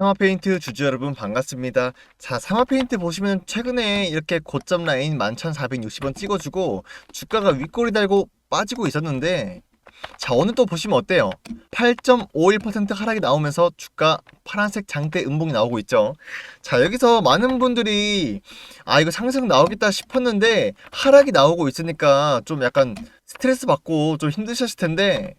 사마페인트 주주 여러분 반갑습니다. 자, 사마페인트 보시면 최근에 이렇게 고점 라인 11,460원 찍어주고 주가가 윗꼬리 달고 빠지고 있었는데 자, 오늘 또 보시면 어때요? 8.51% 하락이 나오면서 주가 파란색 장대 음봉이 나오고 있죠. 자, 여기서 많은 분들이 아, 이거 상승 나오겠다 싶었는데 하락이 나오고 있으니까 좀 약간 스트레스 받고 좀 힘드셨을 텐데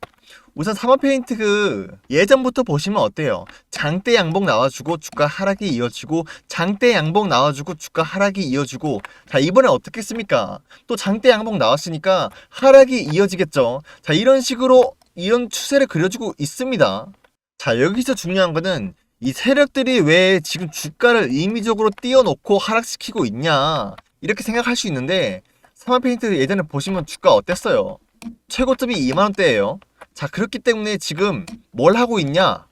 우선 사마페인트 그 예전부터 보시면 어때요? 장대 양봉 나와주고 주가 하락이 이어지고 장대 양봉 나와주고 주가 하락이 이어지고 자 이번에 어떻겠습니까? 또 장대 양봉 나왔으니까 하락이 이어지겠죠. 자 이런 식으로 이런 추세를 그려주고 있습니다. 자 여기서 중요한 거는 이 세력들이 왜 지금 주가를 임의적으로 띄워놓고 하락시키고 있냐 이렇게 생각할 수 있는데 사마 페인트 예전에 보시면 주가 어땠어요? 최고점이 2만원대예요. 자, 그렇기 때문에 지금 뭘 하고 있냐?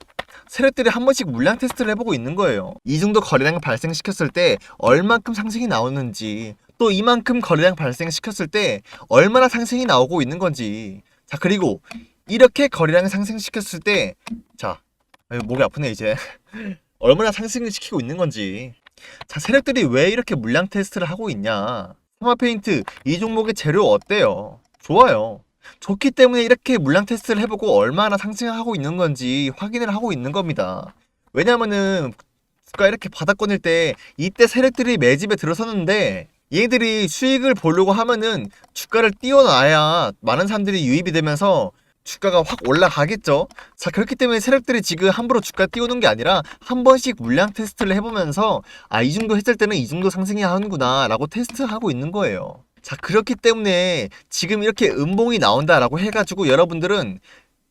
세력들이 한 번씩 물량 테스트를 해보고 있는 거예요. 이 정도 거래량 발생시켰을 때 얼만큼 상승이 나오는지, 또 이만큼 거래량 발생시켰을 때 얼마나 상승이 나오고 있는 건지. 자, 그리고 이렇게 거래량 상승시켰을 때, 자, 아유, 목이 아프네, 이제. 얼마나 상승을 시키고 있는 건지. 자, 세력들이 왜 이렇게 물량 테스트를 하고 있냐? 스마페인트, 이 종목의 재료 어때요? 좋아요. 좋기 때문에 이렇게 물량 테스트를 해보고 얼마나 상승하고 있는 건지 확인을 하고 있는 겁니다. 왜냐면은 주가 이렇게 바닥권일 때 이때 세력들이 매집에 들어섰는데 얘들이 수익을 보려고 하면은 주가를 띄워놔야 많은 사람들이 유입이 되면서 주가가 확 올라가겠죠. 자 그렇기 때문에 세력들이 지금 함부로 주가 띄우는 게 아니라 한 번씩 물량 테스트를 해보면서 아 이 정도 했을 때는 이 정도 상승이 하는구나 라고 테스트하고 있는 거예요. 자, 그렇기 때문에 지금 이렇게 음봉이 나온다라고 해가지고 여러분들은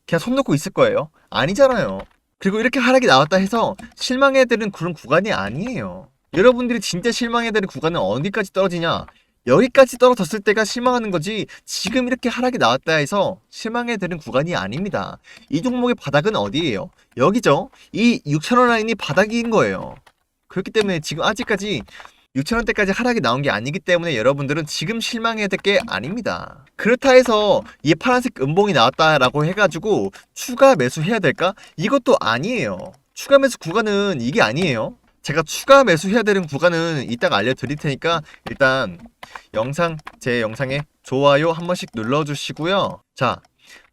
그냥 손 놓고 있을 거예요. 아니잖아요. 그리고 이렇게 하락이 나왔다 해서 실망해야 되는 그런 구간이 아니에요. 여러분들이 진짜 실망해야 되는 구간은 어디까지 떨어지냐? 여기까지 떨어졌을 때가 실망하는 거지 지금 이렇게 하락이 나왔다 해서 실망해야 되는 구간이 아닙니다. 이 종목의 바닥은 어디예요? 여기죠. 이 6천원 라인이 바닥인 거예요. 그렇기 때문에 지금 아직까지 6천원 대까지 하락이 나온 게 아니기 때문에 여러분들은 지금 실망해야 될 게 아닙니다. 그렇다 해서 이 파란색 음봉이 나왔다라고 해가지고 추가 매수해야 될까? 이것도 아니에요. 추가 매수 구간은 이게 아니에요. 제가 추가 매수해야 되는 구간은 이따가 알려드릴 테니까 일단 영상 제 영상에 좋아요 한 번씩 눌러주시고요. 자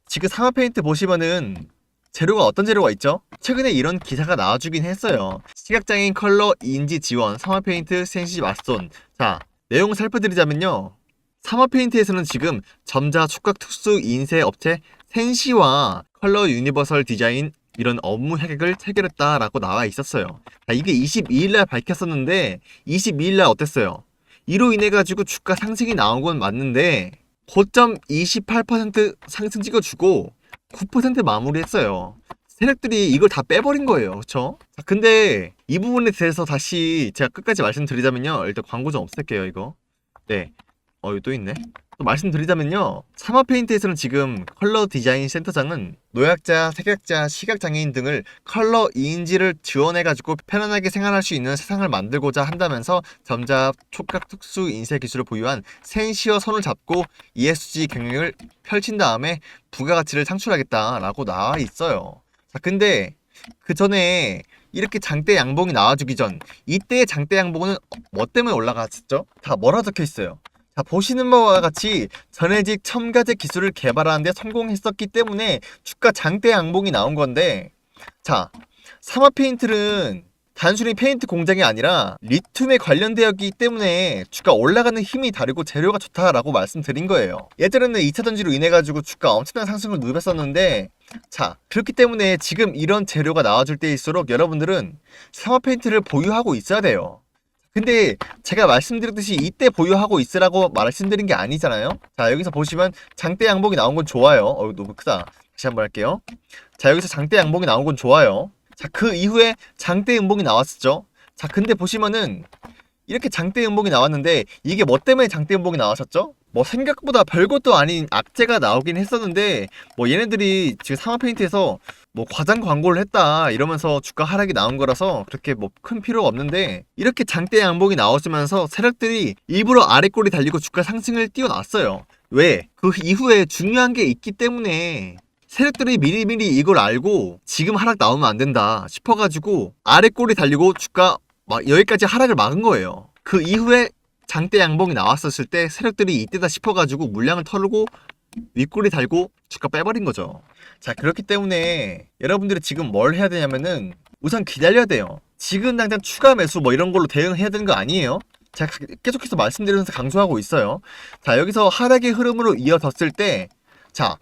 지금 상하 페인트 보시면은 재료가 어떤 재료가 있죠? 최근에 이런 기사가 나와주긴 했어요. 시각장애인 컬러 인지 지원, 사마 페인트, 센시 맞손. 자, 내용 살펴드리자면요. 사마 페인트에서는 지금 점자 촉각 특수 인쇄 업체 센시와 컬러 유니버설 디자인 이런 업무 협약을 체결했다라고 나와 있었어요. 자, 이게 22일날 밝혔었는데 22일날 어땠어요? 이로 인해 가지고 주가 상승이 나온 건 맞는데 고점 28% 상승 찍어주고 9% 마무리했어요. 세력들이 이걸 다 빼버린 거예요. 자, 근데 이 부분에 대해서 다시 제가 끝까지 말씀드리자면요. 일단 광고 좀 없앨게요, 이거. 네. 어, 이거 또 있네. 또 말씀드리자면요. 사마페인트에서는 지금 컬러 디자인 센터장은 노약자, 색약자, 시각장애인 등을 컬러 이인지를 지원해가지고 편안하게 생활할 수 있는 세상을 만들고자 한다면서 점자 촉각 특수 인쇄 기술을 보유한 센시어 손을 잡고 ESG 경영을 펼친 다음에 부가가치를 창출하겠다라고 나와 있어요. 자, 근데 그 전에 이렇게 장대 양봉이 나와주기 전 이때의 장대 양봉은 뭐 때문에 올라갔었죠? 다 뭐라 적혀 있어요? 자, 보시는 바와 같이 전해직 첨가제 기술을 개발하는데 성공했었기 때문에 주가 장대 양봉이 나온 건데 자, 사마 페인트는 단순히 페인트 공장이 아니라 리튬에 관련되었기 때문에 주가 올라가는 힘이 다르고 재료가 좋다라고 말씀드린 거예요. 예전에는 2차 전지로 인해 가지고 주가 엄청난 상승을 누볐었는데 자, 그렇기 때문에 지금 이런 재료가 나와줄 때일수록 여러분들은 사마 페인트를 보유하고 있어야 돼요. 근데 제가 말씀드렸듯이 이때 보유하고 있으라고 말씀드린 게 아니잖아요. 자 여기서 보시면 장대 양봉이 나온 건 좋아요. 어 너무 크다. 다시 한번 할게요. 자 여기서 장대 양봉이 나온 건 좋아요. 자 그 이후에 장대 음봉이 나왔었죠. 자 근데 보시면은 이렇게 장대 음봉이 나왔는데 이게 뭐 때문에 장대 음봉이 나왔었죠? 뭐 생각보다 별것도 아닌 악재가 나오긴 했었는데 뭐 얘네들이 지금 사마 페인트에서 뭐 과장 광고를 했다 이러면서 주가 하락이 나온 거라서 그렇게 뭐 큰 필요가 없는데 이렇게 장대 양봉이 나왔으면서 세력들이 일부러 아래꼬리 달리고 주가 상승을 띄워놨어요. 왜? 그 이후에 중요한 게 있기 때문에 세력들이 미리미리 이걸 알고 지금 하락 나오면 안 된다 싶어가지고 아래 꼬리 달리고 주가 막 여기까지 하락을 막은 거예요. 그 이후에 장대 양봉이 나왔었을 때 세력들이 이때다 싶어가지고 물량을 털고 윗꼬리 달고 주가 빼버린 거죠. 자 그렇기 때문에 여러분들이 지금 뭘 해야 되냐면은 우선 기다려야 돼요. 지금 당장 추가 매수 뭐 이런 걸로 대응해야 되는 거 아니에요? 제가 계속해서 말씀드리면서 강조하고 있어요. 자 여기서 하락의 흐름으로 이어졌을 때 자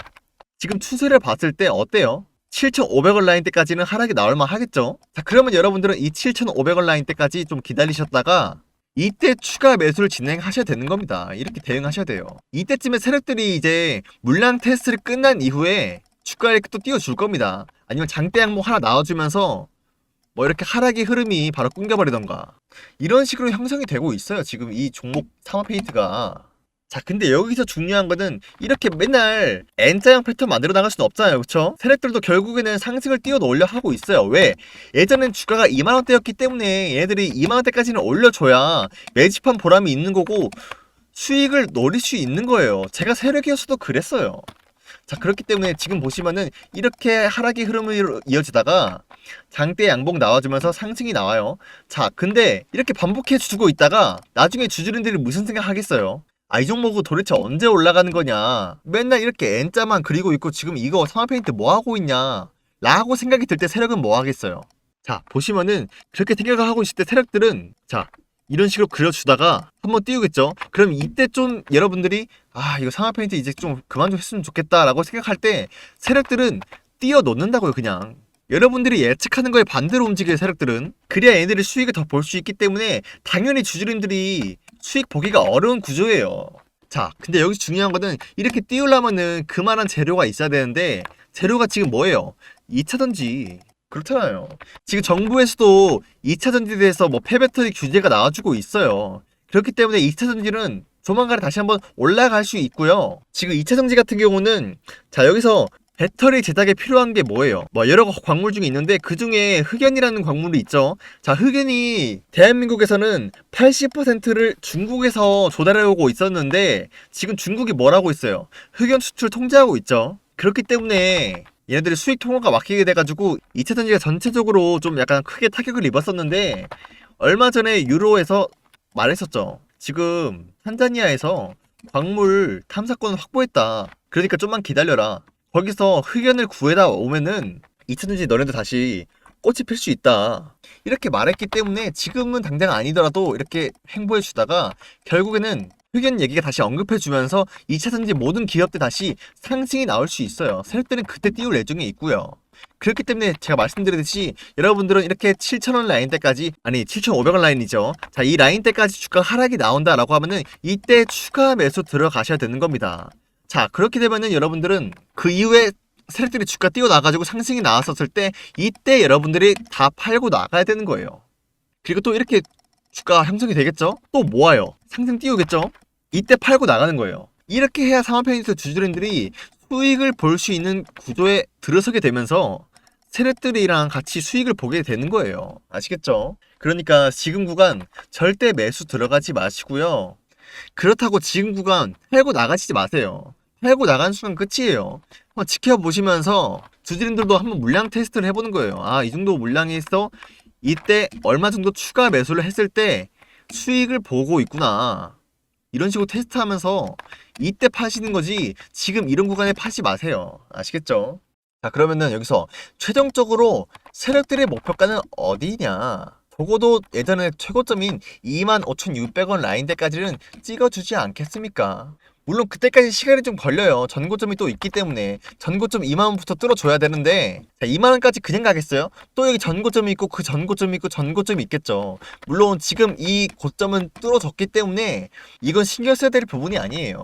지금 추세를 봤을 때 어때요? 7,500원 라인 때까지는 하락이 나올만 하겠죠? 자, 그러면 여러분들은 이 7,500원 라인 때까지 좀 기다리셨다가 이때 추가 매수를 진행하셔야 되는 겁니다. 이렇게 대응하셔야 돼요. 이때쯤에 세력들이 이제 물량 테스트를 끝난 이후에 주가를 또 띄워줄 겁니다. 아니면 장대 항목 하나 나와주면서 뭐 이렇게 하락의 흐름이 바로 끊겨버리던가 이런 식으로 형성이 되고 있어요. 지금 이 종목 사마페인트가. 자, 근데 여기서 중요한 거는 이렇게 맨날 N자형 패턴 만들어 나갈 수는 없잖아요. 그쵸? 세력들도 결국에는 상승을 올려 하고 있어요. 왜? 예전엔 주가가 2만원대였기 때문에 얘네들이 2만원대까지는 올려줘야 매집한 보람이 있는 거고 수익을 노릴 수 있는 거예요. 제가 세력이었어도 그랬어요. 자, 그렇기 때문에 지금 보시면은 이렇게 하락의 흐름으로 이어지다가 장대 양봉 나와주면서 상승이 나와요. 자, 근데 이렇게 반복해 주고 있다가 나중에 주주들이 무슨 생각 하겠어요? 아, 이 종목은 도대체 언제 올라가는 거냐? 맨날 이렇게 N자만 그리고 있고 지금 이거 상하페인트 뭐 하고 있냐? 라고 생각이 들 때 세력은 뭐 하겠어요? 자, 보시면은 그렇게 생각을 하고 있을 때 세력들은 자, 이런 식으로 그려주다가 한번 띄우겠죠? 그럼 이때 좀 여러분들이 아, 이거 상하페인트 이제 좀 그만 좀 했으면 좋겠다 라고 생각할 때 세력들은 띄워 놓는다고요, 그냥. 여러분들이 예측하는 거에 반대로 움직일 세력들은 그래야 얘네들이 수익을 더 볼 수 있기 때문에 당연히 주주님들이 수익 보기가 어려운 구조예요. 자, 근데 여기서 중요한 거는 이렇게 띄우려면은 그만한 재료가 있어야 되는데 재료가 지금 뭐예요? 2차 전지. 그렇잖아요. 지금 정부에서도 2차 전지에 대해서 뭐 폐배터리 규제가 나와주고 있어요. 그렇기 때문에 2차 전지는 조만간에 다시 한번 올라갈 수 있고요. 지금 2차 전지 같은 경우는 자 여기서 배터리 제작에 필요한 게 뭐예요? 뭐 여러 광물 중에 있는데 그 중에 흑연이라는 광물이 있죠. 자, 흑연이 대한민국에서는 80%를 중국에서 조달해 오고 있었는데 지금 중국이 뭐라고 있어요? 흑연 수출 통제하고 있죠. 그렇기 때문에 얘네들이 수익 통화가 막히게 돼가지고 2차 전지가 전체적으로 좀 약간 크게 타격을 입었었는데 얼마 전에 유로에서 말했었죠. 지금 탄자니아에서 광물 탐사권을 확보했다. 그러니까 좀만 기다려라. 거기서 흑연을 구해다 오면은 2차전지 너네들 다시 꽃이 필 수 있다. 이렇게 말했기 때문에 지금은 당장 아니더라도 이렇게 행보해 주다가 결국에는 흑연 얘기가 다시 언급해 주면서 2차전지 모든 기업들 다시 상승이 나올 수 있어요. 세력들은 그때 띄울 예정에 있고요. 그렇기 때문에 제가 말씀드렸듯이 여러분들은 이렇게 7,000원 라인 때까지 아니 7,500원 라인이죠. 자, 이 라인 때까지 주가 하락이 나온다라고 하면은 이때 추가 매수 들어가셔야 되는 겁니다. 자, 그렇게 되면은 여러분들은 그 이후에 세력들이 주가 뛰어 나가지고 상승이 나왔었을 때 이때 여러분들이 다 팔고 나가야 되는 거예요. 그리고 또 이렇게 주가 형성이 되겠죠? 또 모아요. 상승 띄우겠죠? 이때 팔고 나가는 거예요. 이렇게 해야 사마페인트 주주들이 수익을 볼 수 있는 구조에 들어서게 되면서 세력들이랑 같이 수익을 보게 되는 거예요. 아시겠죠? 그러니까 지금 구간 절대 매수 들어가지 마시고요. 그렇다고 지금 구간 팔고 나가시지 마세요. 팔고 나간 순간 끝이에요. 한번 지켜보시면서 주주님들도 한번 물량 테스트를 해보는 거예요. 아, 이 정도 물량이 있어? 이때 얼마 정도 추가 매수를 했을 때 수익을 보고 있구나. 이런 식으로 테스트하면서 이때 파시는 거지 지금 이런 구간에 파지 마세요. 아시겠죠? 자, 그러면은 여기서 최종적으로 세력들의 목표가는 어디냐? 적어도 예전에 최고점인 25,600원 라인대까지는 찍어주지 않겠습니까? 물론 그때까지 시간이 좀 걸려요. 전고점이 또 있기 때문에 전고점 2만원부터 뚫어줘야 되는데 자, 2만원까지 그냥 가겠어요? 또 여기 전고점이 있고 그 전고점이 있고 전고점이 있겠죠. 물론 지금 이 고점은 뚫어졌기 때문에 이건 신경 써야 될 부분이 아니에요.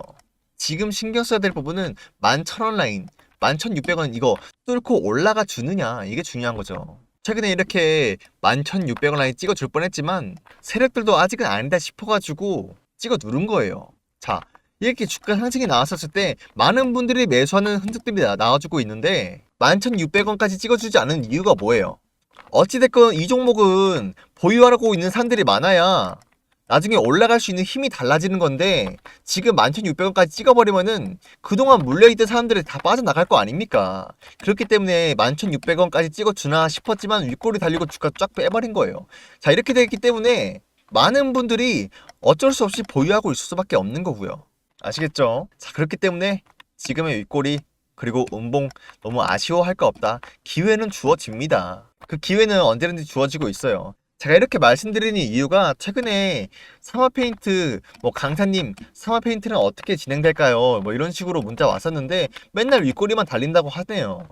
지금 신경 써야 될 부분은 11,000원 라인 11,600원 이거 뚫고 올라가 주느냐 이게 중요한 거죠. 최근에 이렇게 11,600원 라인 찍어줄 뻔했지만 세력들도 아직은 아니다 싶어가지고 찍어 누른 거예요. 자 이렇게 주가 상승이 나왔었을 때 많은 분들이 매수하는 흔적들이 나, 나와주고 있는데 11,600원까지 찍어주지 않은 이유가 뭐예요? 어찌됐건 이 종목은 보유하고 있는 사람들이 많아야 나중에 올라갈 수 있는 힘이 달라지는 건데 지금 11,600원까지 찍어버리면은 그동안 물려있던 사람들이 다 빠져나갈 거 아닙니까? 그렇기 때문에 11,600원까지 찍어주나 싶었지만 윗골이 달리고 주가 쫙 빼버린 거예요. 자 이렇게 됐기 때문에 많은 분들이 어쩔 수 없이 보유하고 있을 수밖에 없는 거고요. 아시겠죠? 자 그렇기 때문에 지금의 윗골이 그리고 음봉 너무 아쉬워할 거 없다. 기회는 주어집니다. 그 기회는 언제든지 주어지고 있어요. 제가 이렇게 말씀드리는 이유가 최근에 상화 페인트 뭐 강사님 상화 페인트는 어떻게 진행될까요? 뭐 이런 식으로 문자 왔었는데 맨날 윗꼬리만 달린다고 하네요.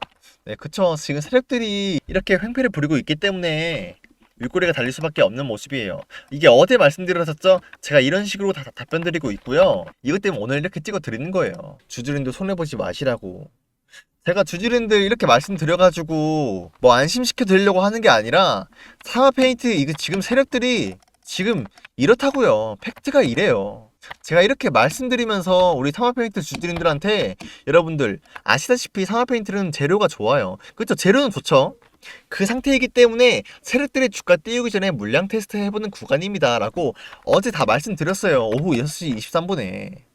네, 그쵸. 지금 세력들이 이렇게 횡패를 부리고 있기 때문에 윗꼬리가 달릴 수밖에 없는 모습이에요. 이게 어제 말씀드렸었죠? 제가 이런 식으로 다 답변 드리고 있고요. 이것 때문에 오늘 이렇게 찍어 드리는 거예요. 주주님도 손해보지 마시라고. 제가 주주님들 이렇게 말씀드려가지고 뭐 안심시켜 드리려고 하는 게 아니라 사마 페인트 이거 지금 세력들이 지금 이렇다고요. 팩트가 이래요. 제가 이렇게 말씀드리면서 우리 사마 페인트 주주님들한테 여러분들 아시다시피 사마 페인트는 재료가 좋아요. 그렇죠? 재료는 좋죠. 그 상태이기 때문에 세력들의 주가 띄우기 전에 물량 테스트 해보는 구간입니다 라고 어제 다 말씀드렸어요. 오후 6시 23분에.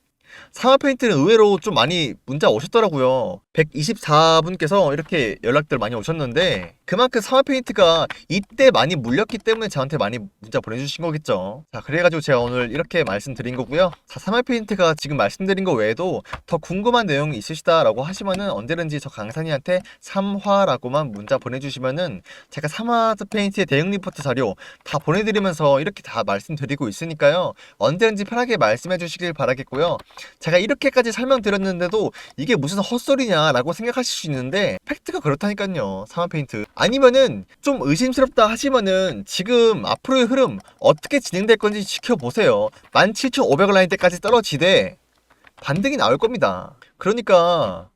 상하 페인트는 의외로 좀 많이 문자 오셨더라고요. 124분께서 이렇게 연락들 많이 오셨는데 그만큼 상하 페인트가 이때 많이 물렸기 때문에 저한테 많이 문자 보내주신 거겠죠. 자 그래가지고 제가 오늘 이렇게 말씀드린 거고요. 자 상하 페인트가 지금 말씀드린 거 외에도 더 궁금한 내용이 있으시다라고 하시면은 언제든지 저 강사님한테 3화라고만 문자 보내주시면은 제가 3화 페인트의 대응 리포트 자료 다 보내드리면서 이렇게 다 말씀드리고 있으니까요. 언제든지 편하게 말씀해 주시길 바라겠고요. 제가 이렇게까지 설명드렸는데도 이게 무슨 헛소리냐라고 생각하실 수 있는데 팩트가 그렇다니까요. 상하 페인트. 아니면은 좀 의심스럽다 하시면은 지금 앞으로의 흐름 어떻게 진행될 건지 지켜보세요. 17,500원 라인 때까지 떨어지되 반등이 나올 겁니다. 그러니까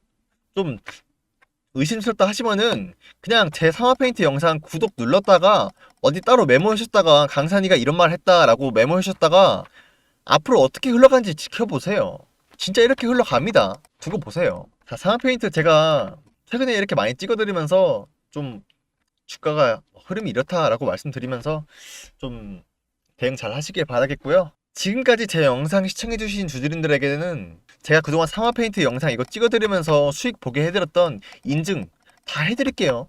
좀 의심스럽다 하시면은 그냥 제 상하 페인트 영상 구독 눌렀다가 어디 따로 메모하셨다가 강산이가 이런 말 했다라고 메모하셨다가 앞으로 어떻게 흘러가는지 지켜보세요. 진짜 이렇게 흘러갑니다. 두고 보세요. 자, 상하 페인트 제가 최근에 이렇게 많이 찍어드리면서 좀 주가가 흐름이 이렇다라고 말씀드리면서 좀 대응 잘 하시길 바라겠고요. 지금까지 제 영상 시청해주신 주주님들에게는 제가 그동안 상하 페인트 영상 이거 찍어드리면서 수익 보게 해드렸던 인증 다 해드릴게요.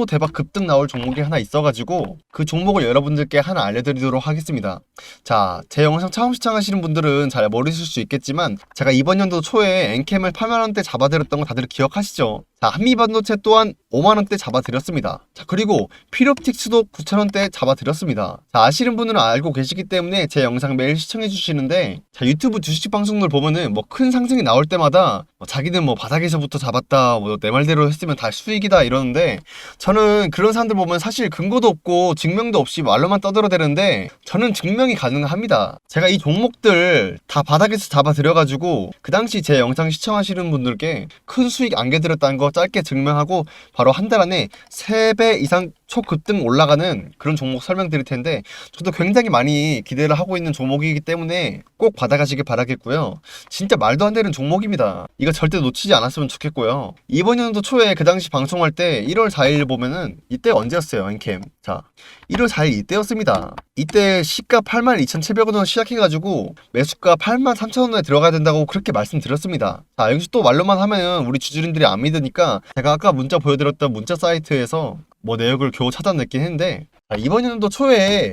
초대박 급등 나올 종목이 하나 있어가지고 그 종목을 여러분들께 하나 알려드리도록 하겠습니다. 자, 제 영상 처음 시청하시는 분들은 잘 모르실 수 있겠지만 제가 이번 연도 초에 엔캠을 8만원대 잡아드렸던 거 다들 기억하시죠? 자, 한미반도체 또한 5만원대 잡아드렸습니다. 자, 그리고 필옵틱스도 9천원대 잡아드렸습니다. 자, 아시는 분은 알고 계시기 때문에 제 영상 매일 시청해주시는데 자, 유튜브 주식 방송들 보면은 뭐 큰 상승이 나올 때마다 뭐 자기는 뭐 바닥에서부터 잡았다, 뭐 내 말대로 했으면 다 수익이다 이러는데 저는 그런 사람들 보면 사실 근거도 없고 증명도 없이 말로만 떠들어대는데 저는 증명이 가능합니다. 제가 이 종목들 다 바닥에서 잡아드려가지고 그 당시 제 영상 시청하시는 분들께 큰 수익 안겨드렸다는 거 짧게 증명하고 바로 한 달 안에 3배 이상 초급등 올라가는 그런 종목 설명드릴 텐데 저도 굉장히 많이 기대를 하고 있는 종목이기 때문에 꼭 받아가시길 바라겠고요. 진짜 말도 안 되는 종목입니다. 이거 절대 놓치지 않았으면 좋겠고요. 이번 연도 초에 그 당시 방송할 때 1월 4일 보면은 이때 언제였어요, 엔캠? 자, 1월 4일 이때였습니다. 이때 시가 82,700원으로 시작해가지고 매수가 83,000원에 들어가야 된다고 그렇게 말씀드렸습니다. 자, 여기서 또 말로만 하면은 우리 주주님들이 안 믿으니까 제가 아까 문자 보여드렸던 문자 사이트에서 뭐 내역을 겨우 찾아냈긴 했는데 자, 이번 연도 초에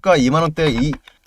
가 2만원대 이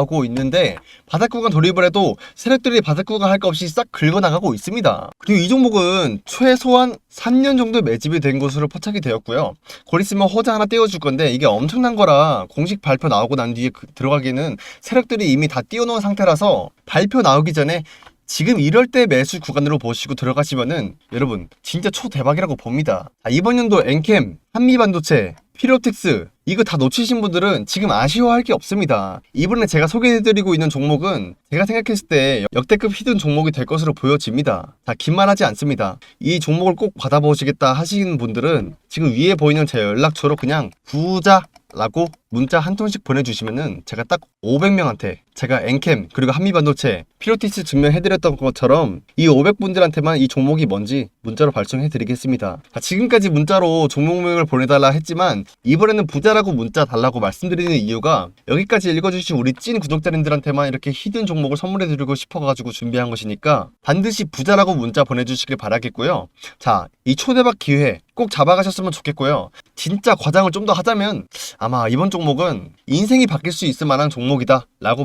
오고 있는데 바닥 구간 돌입을 해도 세력들이 바닥 구간 할거 없이 싹 긁어나가고 있습니다. 그리고 이 종목은 최소한 3년 정도 매집이 된 것으로 포착이 되었고요. 곧 있으면 호자 하나 띄워줄 건데 이게 엄청난 거라 공식 발표 나오고 난 뒤에 그- 들어가기는 세력들이 이미 다 띄워놓은 상태라서 발표 나오기 전에 지금 이럴 때 매수 구간으로 보시고 들어가시면은 여러분 진짜 초대박이라고 봅니다. 자, 이번 연도 엔캠, 한미반도체, 피로틱스 이거 다 놓치신 분들은 지금 아쉬워할 게 없습니다. 이번에 제가 소개해드리고 있는 종목은 제가 생각했을 때 역대급 히든 종목이 될 것으로 보여집니다. 자, 긴 말하지 않습니다. 이 종목을 꼭 받아보시겠다 하시는 분들은 지금 위에 보이는 제 연락처로 그냥 부자 라고 문자 한 통씩 보내주시면은 제가 딱 500명한테 제가 엔캠 그리고 한미반도체 피로티스 증명해드렸던 것처럼 이 500분들한테만 이 종목이 뭔지 문자로 발송해드리겠습니다. 자, 지금까지 문자로 종목명을 보내달라 했지만 이번에는 부자라고 문자 달라고 말씀드리는 이유가 여기까지 읽어주신 우리 찐 구독자님들한테만 이렇게 히든 종목을 선물해드리고 싶어가지고 준비한 것이니까 반드시 부자라고 문자 보내주시길 바라겠고요. 자, 이 초대박 기회 꼭 잡아가셨으면 좋겠고요. 진짜 과장을 좀 더 하자면 아마 이번 종목은 인생이 바뀔 수 있을 만한 종목이다 라고